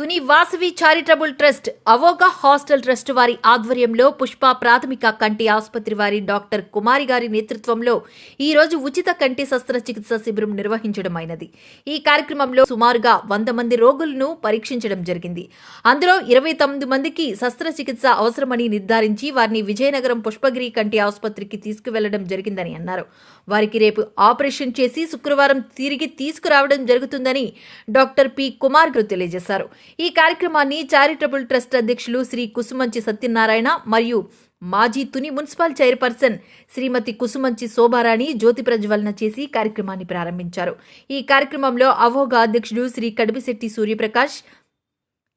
Tuni Vasavi charitable trust Avoga hostel trust వారి ఆధ్వర్యంలో పుష్ప ప్రాథమిక కంటి ఆసుపత్రి వారి డాక్టర్ కుమారి గారి నేతృత్వంలో ఈ రోజు ఉచిత కంటి శస్త్రచికిత్స శిబిరం నిర్వహించడమైనది. ఈ కార్యక్రమంలో సుమారుగా వంద మంది రోగులను పరీక్షించడం జరిగింది. అందులో ఇరవై తొమ్మిది మందికి శస్త్రచికిత్స అవసరమని నిర్ధారించి వారిని విజయనగరం పుష్పగిరి కంటి ఆసుపత్రికి తీసుకువెళ్ళడం జరిగిందని అన్నారు. వారికి రేపు ఆపరేషన్ చేసి శుక్రవారం తిరిగి తీసుకురావడం జరుగుతుందని డాక్టర్ పి. కుమార్ గారు తెలియజేశారు. ఈ కార్యక్రమాన్ని చారిటబుల్ ట్రస్ట్ అధ్యక్షులు శ్రీ కుసుమంచి సత్యనారాయణ మరియు మాజీ తుని మున్సిపల్ చైర్పర్సన్ శ్రీమతి కుసుమంచి శోభారాణి జ్యోతి ప్రజ్వలన చేసి కార్యక్రమాన్ని ప్రారంభించారు. ఈ కార్యక్రమంలో అవోగా అధ్యక్షుడు Shri Kadipisetti Suryaprakash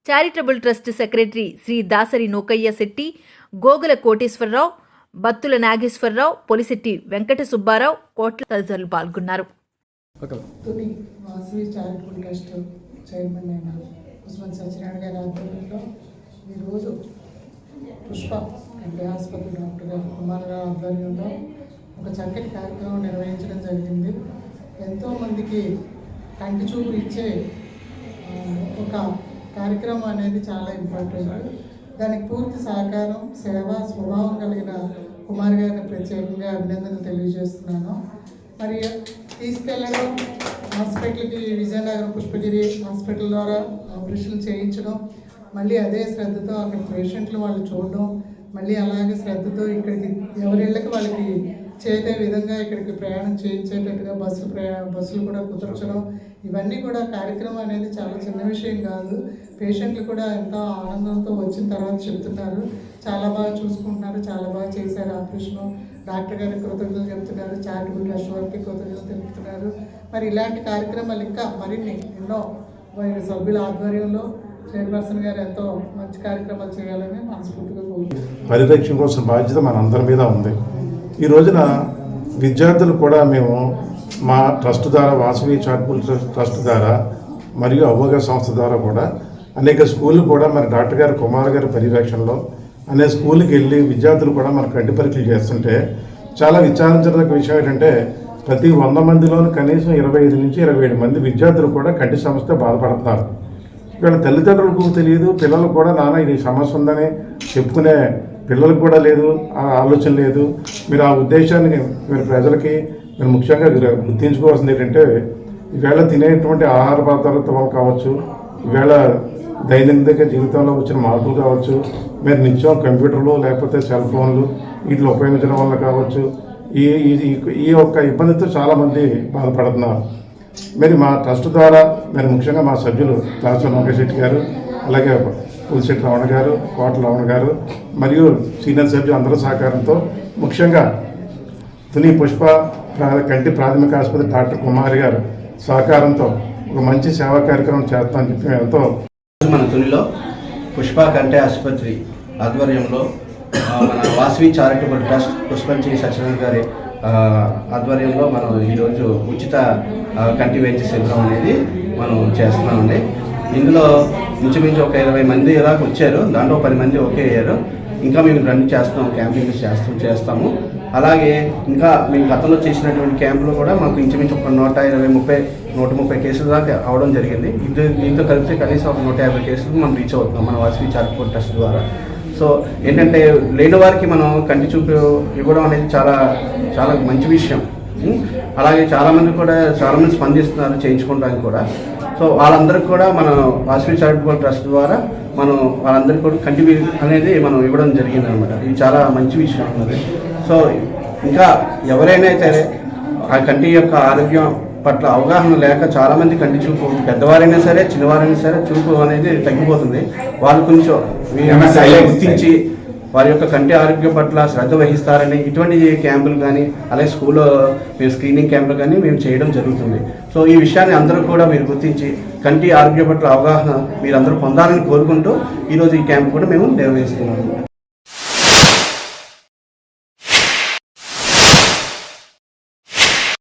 charitable trust secretary Shri Dasari Nokayya Shetty Gogula Koteswararao Battula Nageswararao Polisetty Venkata Subbarao Kotla తదితరులు పాల్గొన్నారు. చైర్మన్ ఉస్మాన్ సత్యనారాయణ గారి ఆధ్వర్యంలో ఈరోజు పుష్ప అంటే ఆసుపత్రి డాక్టర్ గారు కుమార్ గారి ఆధ్వర్యంలో ఒక చక్కటి కార్యక్రమం నిర్వహించడం జరిగింది. ఎంతోమందికి కంటి చూపు ఇచ్చే ఒక కార్యక్రమం అనేది చాలా ఇంపార్టెంట్. దానికి పూర్తి సహకారం సేవ స్వభావం కలిగిన కుమార్ గారిని ప్రత్యేకంగా అభినందనలు తెలియజేస్తున్నాను. మరి తీసుకెళ్ళడం హాస్పిటల్కి విజయనగరం పుష్పగిరి హాస్పిటల్ ద్వారా ఆపరేషన్ చేయించడం మళ్ళీ అదే శ్రద్ధతో అక్కడ పేషెంట్లు వాళ్ళు చూడడం మళ్ళీ అలాగే శ్రద్ధతో ఇక్కడికి ఎవరిళ్ళకి వాళ్ళకి చేరే విధంగా ఇక్కడికి ప్రయాణం చేయించేటట్టుగా బస్సులు ప్రయా బస్సులు కూడా కుదర్చడం ఇవన్నీ కూడా కార్యక్రమం అనేది చాలా చిన్న విషయం కాదు. పేషెంట్లు కూడా ఎంతో ఆనందంతో వచ్చిన తర్వాత చెప్తున్నారు. చాలా బాగా చూసుకుంటున్నారు చాలా బాగా చేశారు ఆపరేషన్. డాక్టర్ గారికి కృతజ్ఞతలు చెప్తున్నారు చారిటబుల్ ట్రస్ట్ వారికి కృతజ్ఞతలు తెలుపుతున్నారు. మరి ఇలాంటి కార్యక్రమాలు ఇంకా మరిన్ని ఎన్నో వారి సభ్యుల ఆధ్వర్యంలో చైర్పర్సన్ గారు ఎంతో మంచి కార్యక్రమాలు చేయాలని మనస్ఫూర్తిగా కోరుకుంటున్నాను. పరిరక్షణ కోసం బాధ్యత మనందరి మీద ఉంది. ఈ రోజున విద్యార్థులు కూడా మేము మా ట్రస్ట్ ద్వారా వాసవి చార్పుల్ ట్రస్ట్ ద్వారా మరియు అవోగా సంస్థ ద్వారా కూడా అనేక స్కూళ్ళు కూడా మరి డాక్టర్ గారు కుమార్ గారి పర్యవేక్షణలో అనే స్కూల్కి వెళ్ళి విద్యార్థులు కూడా మన కంటి పరీక్షలు చేస్తుంటే చాలా విచారించదగ్గ విషయం ఏంటంటే ప్రతి వంద మందిలోని కనీసం ఇరవై ఐదు నుంచి ఇరవై ఏడు మంది విద్యార్థులు కూడా కంటి సమస్య బాధపడుతున్నారు. వీళ్ళ తల్లిదండ్రులకు తెలియదు పిల్లలకు కూడా నాన్న ఇది సమస్య ఉందని చెప్పుకునే పిల్లలకు కూడా లేదు ఆ ఆలోచన లేదు. మీరు ఆ ఉద్దేశాన్ని మీరు ప్రజలకి మీరు ముఖ్యంగా గుర్తించుకోవాల్సింది ఏంటంటే ఈవేళ తినేటువంటి ఆహార పదార్థాలతో కావచ్చు ఈవేళ దైనందిక జీవితంలో వచ్చిన మార్పులు కావచ్చు మీరు నిత్యం కంప్యూటర్లు లేకపోతే సెల్ ఫోన్లు వీటిలో ఉపయోగించడం వల్ల కావచ్చు ఈ ఈ- ఈ- యొక్క ఇబ్బందితో చాలామంది బాధపడుతున్నారు. మరి మా ట్రస్ట్ ద్వారా మరి ముఖ్యంగా మా సభ్యులు దాసో నాగశెట్టి గారు అలాగే పులిశెట్టి రమణ గారు కోట రమణ గారు మరియు సీనియర్ సభ్యులు అందరి సహకారంతో ముఖ్యంగా తుని పుష్ప ప్రా- కంటి ప్రాథమిక ఆసుపత్రి డాక్టర్ కుమారి గారు సహకారంతో ఒక మంచి సేవా కార్యక్రమం చేస్తామని చెప్పి ఎంతో మన తునిలో పుష్ప కంటి ఆసుపత్రి ఆధ్వర్యంలో మన వాసవి చారిటబుల్ ట్రస్ట్ పుష్పంచి సత్యనారాయణ గారి ఆధ్వర్యంలో మనం ఈరోజు ఉచిత కంటి వైద్య శిబిరం అనేది మనం చేస్తున్నామండి. ఇందులో ఇంచుమించు ఒక ఇరవై మంది దాకా వచ్చారు. దాంట్లో పది మంది ఓకే అయ్యారు. ఇంకా మేము రన్ చేస్తాం క్యాంపింగ్ చేస్తాం చేస్తాము. అలాగే ఇంకా మేము గతంలో చేసినటువంటి క్యాంపులో కూడా మాకు ఇంచుమించు ఒక నూట ఇరవై ముప్పై నూట ముప్పై కేసులు దాకా అవడం జరిగింది. ఇది దీంతో కలిపితే కనీసం ఒక నూట యాభై కేసులు మనం రీచ్ అవుతున్నాం మన వాసవి చార్పూర్ టెస్ట్ ద్వారా. సో ఏంటంటే లేని వారికి మనం కంటి చూపు ఇవ్వడం అనేది చాలా చాలా మంచి విషయం. అలాగే చాలామంది కూడా చాలామంది స్పందిస్తున్నారు చేయించుకోవడానికి కూడా. సో వాళ్ళందరికీ కూడా మన వాసవి చారిటబుల్ ట్రస్ట్ ద్వారా మనం వాళ్ళందరికీ కూడా కంటి అనేది మనం ఇవ్వడం జరిగింది అనమాట ఇది చాలా మంచి విషయం అన్నది. సో ఇంకా ఎవరైనా సరే ఆ కంటి యొక్క ఆరోగ్యం పట్ల అవగాహన లేక చాలామంది కంటి చూపు పెద్దవారైనా సరే చిన్నవారైనా సరే చూపు అనేది తగ్గిపోతుంది. వాళ్ళు కొంచెం గుర్తించి వారి యొక్క కంటి ఆరోగ్యం పట్ల శ్రద్ధ వహిస్తారని ఇటువంటి క్యాంపులు కానీ అలాగే స్కూల్లో మేము స్క్రీనింగ్ క్యాంపులు కానీ మేము చేయడం జరుగుతుంది. సో ఈ విషయాన్ని అందరూ కూడా మీరు గుర్తించి కంటి ఆరోగ్యం పట్ల అవగాహన మీరందరూ పొందాలని కోరుకుంటూ ఈరోజు ఈ క్యాంప్ కూడా మేము నిర్వహిస్తున్నాము.